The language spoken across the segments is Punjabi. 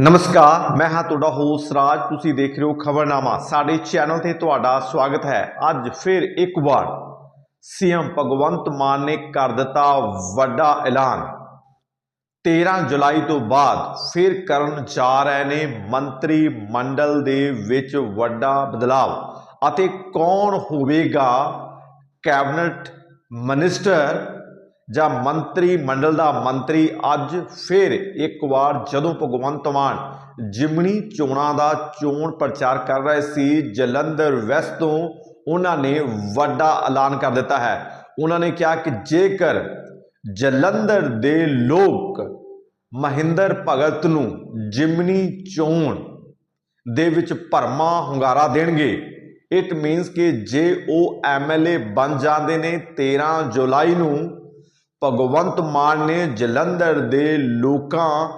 ਨਮਸਕਾਰ, ਮੈਂ ਹਾਂ ਤੁਹਾਡਾ ਹੋਸਟ ਰਾਜ। ਤੁਸੀਂ ਦੇਖ ਰਹੇ ਹੋ ਖਬਰਨਾਮਾ। ਸਾਡੇ ਚੈਨਲ ਤੇ ਤੁਹਾਡਾ ਸਵਾਗਤ ਹੈ। ਅੱਜ ਫਿਰ ਇੱਕ ਵਾਰ ਸੀਐਮ ਭਗਵੰਤ ਮਾਨ ਨੇ ਕਰ ਦਿੱਤਾ ਵੱਡਾ ਐਲਾਨ। 13 ਜੁਲਾਈ ਤੋਂ ਬਾਅਦ ਫਿਰ ਕਰਨ ਜਾ ਰਹੇ ਨੇ ਮੰਤਰੀ ਮੰਡਲ ਦੇ ਵਿੱਚ ਵੱਡਾ ਬਦਲਾਅ ਅਤੇ ਕੌਣ ਹੋਵੇਗਾ ਕੈਬਨਿਟ ਮਿਨਿਸਟਰ ਜਾਂ ਮੰਤਰੀ ਮੰਡਲ ਦਾ ਮੰਤਰੀ ਅੱਜ ਫਿਰ ਇੱਕ ਵਾਰ ਜਦੋਂ ਭਗਵੰਤ ਮਾਨ ਜਿਮਣੀ ਚੋਣਾਂ ਦਾ ਚੋਣ ਪ੍ਰਚਾਰ ਕਰ ਰਹੇ ਸੀ, ਜਲੰਧਰ ਵੈਸਟ ਤੋਂ ਉਹਨਾਂ ਨੇ ਵੱਡਾ ਐਲਾਨ ਕਰ ਦਿੱਤਾ ਹੈ। ਉਹਨਾਂ ਨੇ ਕਿਹਾ ਕਿ ਜੇਕਰ ਜਲੰਧਰ ਦੇ ਲੋਕ ਮਹਿੰਦਰ ਭਗਤ ਨੂੰ ਜਿਮਨੀ ਚੋਣ ਦੇ ਵਿੱਚ ਭਰਮਾ ਹੁੰਗਾਰਾ ਦੇਣਗੇ ਇਟ ਮੀਨਸ ਕਿ ਜੇ ਉਹ ਐਮਐਲਏ ਬਣ ਜਾਂਦੇ ਨੇ 13 ਜੁਲਾਈ ਨੂੰ ਭਗਵੰਤ ਮਾਨ ਨੇ ਜਲੰਧਰ ਦੇ ਲੋਕਾਂ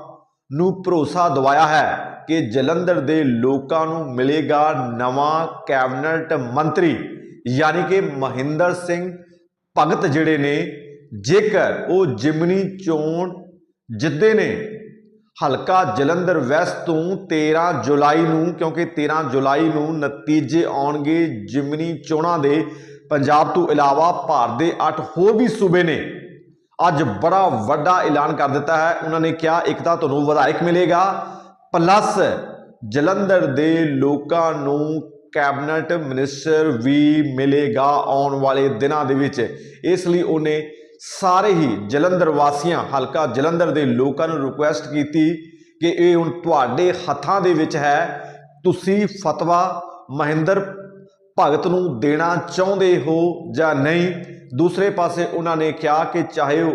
ਨੂੰ ਭਰੋਸਾ ਦਿਵਾਇਆ ਹੈ ਕਿ ਜਲੰਧਰ ਦੇ ਲੋਕਾਂ ਨੂੰ ਮਿਲੇਗਾ ਨਵਾਂ ਕੈਬਨਿਟ ਮੰਤਰੀ, ਯਾਨੀ ਕਿ ਮਹਿੰਦਰ ਸਿੰਘ ਭਗਤ ਜਿਹੜੇ ਨੇ, ਜੇਕਰ ਉਹ ਜਿਮਨੀ ਚੋਣ ਜਿੱਦੇ ਨੇ, ਹਲਕਾ ਜਲੰਧਰ ਵੈਸਟ ਤੋਂ 13 ਜੁਲਾਈ ਨੂੰ, ਕਿਉਂਕਿ 13 ਜੁਲਾਈ ਨੂੰ ਨਤੀਜੇ ਆਉਣਗੇ ਜਿਮਨੀ ਚੋਣਾਂ ਦੇ, ਪੰਜਾਬ ਤੋਂ ਇਲਾਵਾ ਭਾਰਤ ਦੇ 8 ਹੋਰ ਵੀ ਸੂਬੇ ਨੇ। ਅੱਜ ਬੜਾ ਵੱਡਾ ਐਲਾਨ ਕਰ ਦਿੱਤਾ ਹੈ। ਉਹਨਾਂ ਨੇ ਕਿਹਾ, ਇੱਕ ਤਾਂ ਤੁਹਾਨੂੰ ਵਿਧਾਇਕ ਮਿਲੇਗਾ ਪਲੱਸ ਜਲੰਧਰ ਦੇ ਲੋਕਾਂ ਨੂੰ ਕੈਬਨਿਟ ਮਿਨਿਸਟਰ ਵੀ ਮਿਲੇਗਾ ਆਉਣ ਵਾਲੇ ਦਿਨਾਂ ਦੇ ਵਿੱਚ। ਇਸ ਲਈ ਉਹਨੇ ਸਾਰੇ ਹੀ ਜਲੰਧਰ ਵਾਸੀਆਂ, ਹਲਕਾ ਜਲੰਧਰ ਦੇ ਲੋਕਾਂ ਨੂੰ ਰਿਕੁਐਸਟ ਕੀਤੀ ਕਿ ਇਹ ਹੁਣ ਤੁਹਾਡੇ ਹੱਥਾਂ ਦੇ ਵਿੱਚ ਹੈ। ਤੁਸੀਂ ਫਤਵਾ ਮਹਿੰਦਰ ਭਗਤ ਨੂੰ ਦੇਣਾ ਚਾਹੁੰਦੇ ਹੋ ਜਾਂ ਨਹੀਂ? ਦੂਸਰੇ ਪਾਸੇ ਉਹਨਾਂ ਨੇ ਕਿਹਾ ਕਿ ਚਾਹੇ ਉਹ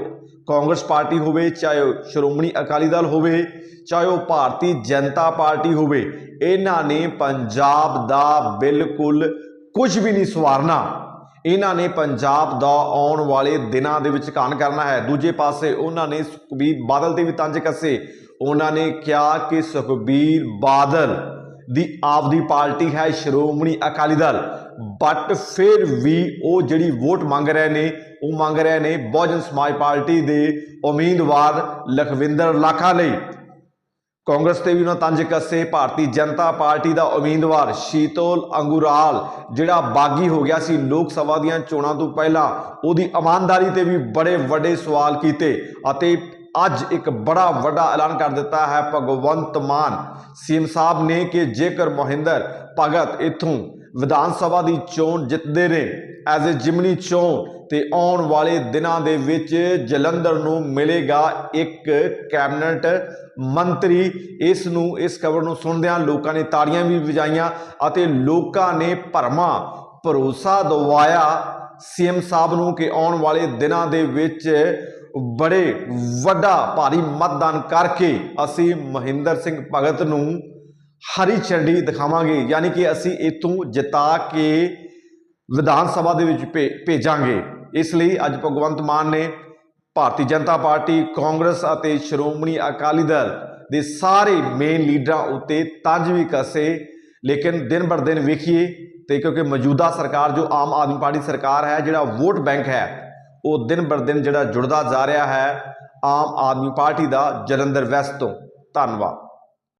ਕਾਂਗਰਸ ਪਾਰਟੀ ਹੋਵੇ, ਚਾਹੇ ਉਹ ਸ਼੍ਰੋਮਣੀ ਅਕਾਲੀ ਦਲ ਹੋਵੇ, ਚਾਹੇ ਉਹ ਭਾਰਤੀ ਜਨਤਾ ਪਾਰਟੀ ਹੋਵੇ, ਇਹਨਾਂ ਨੇ ਪੰਜਾਬ ਦਾ ਬਿਲਕੁਲ ਕੁਝ ਵੀ ਨਹੀਂ ਸਵਾਰਨਾ। ਇਹਨਾਂ ਨੇ ਪੰਜਾਬ ਦਾ ਆਉਣ ਵਾਲੇ ਦਿਨਾਂ ਦੇ ਵਿੱਚ ਕਾਨ ਕਰਨਾ ਹੈ। ਦੂਜੇ ਪਾਸੇ ਉਹਨਾਂ ਨੇ ਸੁਖਬੀਰ ਬਾਦਲ ਤੇ ਵੀ ਤੰਜ ਕੱਸੇ। ਉਹਨਾਂ ਨੇ ਕਿਹਾ ਕਿ ਸੁਖਬੀਰ ਬਾਦਲ ਦੀ ਆਪਦੀ ਪਾਰਟੀ ਹੈ ਸ਼੍ਰੋਮਣੀ ਅਕਾਲੀ ਦਲ। ਬਟ ਫਿਰ ਵੀ ਉਹ ਜਿਹੜੀ ਵੋਟ ਮੰਗ ਰਹੇ ਨੇ, ਉਹ ਮੰਗ ਰਹੇ ਨੇ ਬਹੁਜਨ ਸਮਾਜ ਪਾਰਟੀ ਦੇ ਉਮੀਦਵਾਰ ਲਖਵਿੰਦਰ ਲਾਖਾ ਲਈ। ਕਾਂਗਰਸ ਤੇ ਵੀ ਉਹਨਾਂ ਤੰਜ ਕੱਸੇ, ਭਾਰਤੀ ਜਨਤਾ ਪਾਰਟੀ ਦਾ ਉਮੀਦਵਾਰ ਸ਼ੀਤੋਲ ਅੰਗੁਰਾਲ, ਜਿਹੜਾ ਬਾਗੀ ਹੋ ਗਿਆ ਸੀ ਲੋਕ ਸਭਾ ਦੀਆਂ ਚੋਣਾਂ ਤੋਂ ਪਹਿਲਾਂ, ਉਹਦੀ ਇਮਾਨਦਾਰੀ ਤੇ ਵੀ ਬੜੇ ਵੱਡੇ ਸਵਾਲ ਕੀਤੇ ਅਤੇ ਅੱਜ ਇੱਕ ਬੜਾ ਵੱਡਾ ਐਲਾਨ ਕਰ ਦਿੱਤਾ ਹੈ। ਭਗਵੰਤ ਮਾਨ, ਸੀਐਮ ਸਾਹਿਬ ਨੇ ਕਿ ਜੇਕਰ ਮੋਹਿੰਦਰ ਭਗਤ ਇਥੋਂ ਵਿਧਾਨ ਸਭਾ ਦੀ ਚੋਣ ਜਿੱਤਦੇ ਨੇ ਐਜ਼ ਅ ਜਿਮਨੀ ਚੋਣ, ਤੇ ਆਉਣ ਵਾਲੇ ਦਿਨਾਂ ਦੇ ਵਿੱਚ ਜਲੰਧਰ ਨੂੰ ਮਿਲੇਗਾ ਇੱਕ ਕੈਬਨਿਟ ਮੰਤਰੀ। ਇਸ ਨੂੰ, ਇਸ ਖਬਰ ਨੂੰ ਸੁਣਦਿਆਂ ਲੋਕਾਂ ਨੇ ਤਾੜੀਆਂ ਵੀ ਵਜਾਈਆਂ ਅਤੇ ਲੋਕਾਂ ਨੇ ਭਰਮਾ ਭਰੋਸਾ ਦਿਵਾਇਆ ਸੀਐਮ ਸਾਹਿਬ ਨੂੰ ਕਿ ਆਉਣ ਵਾਲੇ ਦਿਨਾਂ ਦੇ ਵਿੱਚ ਬੜੇ ਵੱਡਾ ਭਾਰੀ ਮਤਦਾਨ ਕਰਕੇ ਅਸੀਂ ਮਹਿੰਦਰ ਸਿੰਘ ਭਗਤ ਨੂੰ ਹਰੀ ਝੰਡੀ ਦਿਖਾਵਾਂਗੇ, ਯਾਨੀ ਕਿ ਅਸੀਂ ਇਥੋਂ ਜਿਤਾ ਕੇ ਵਿਧਾਨ ਸਭਾ ਦੇ ਵਿੱਚ ਭੇ- ਭੇਜਾਂਗੇ। ਇਸ ਲਈ ਅੱਜ ਭਗਵੰਤ ਮਾਨ ਨੇ ਭਾਰਤੀ ਜਨਤਾ ਪਾਰਟੀ, ਕਾਂਗਰਸ ਅਤੇ ਸ਼੍ਰੋਮਣੀ ਅਕਾਲੀ ਦਲ ਦੇ ਸਾਰੇ ਮੇਨ ਲੀਡਰਾਂ ਉੱਤੇ ਤੰਜ ਵੀ ਕੱਸੇ, ਲੇਕਿਨ ਦਿਨ ਬਰ ਦਿਨ ਵੇਖੀਏ ਤੇ ਕਿਉਂਕਿ ਮੌਜੂਦਾ ਸਰਕਾਰ ਜੋ ਆਮ ਆਦਮੀ ਪਾਰਟੀ ਸਰਕਾਰ ਹੈ, ਜਿਹੜਾ ਵੋਟ ਬੈਂਕ ਹੈ ਉਹ ਦਿਨ ਬਰ ਦਿਨ ਜਿਹੜਾ ਜੁੜਦਾ ਜਾ ਰਿਹਾ ਹੈ, ਆਮ ਆਦਮੀ ਪਾਰਟੀ ਦਾ ਜਲੰਧਰ ਵੈਸਟ ਤੋਂ। ਧੰਨਵਾਦ।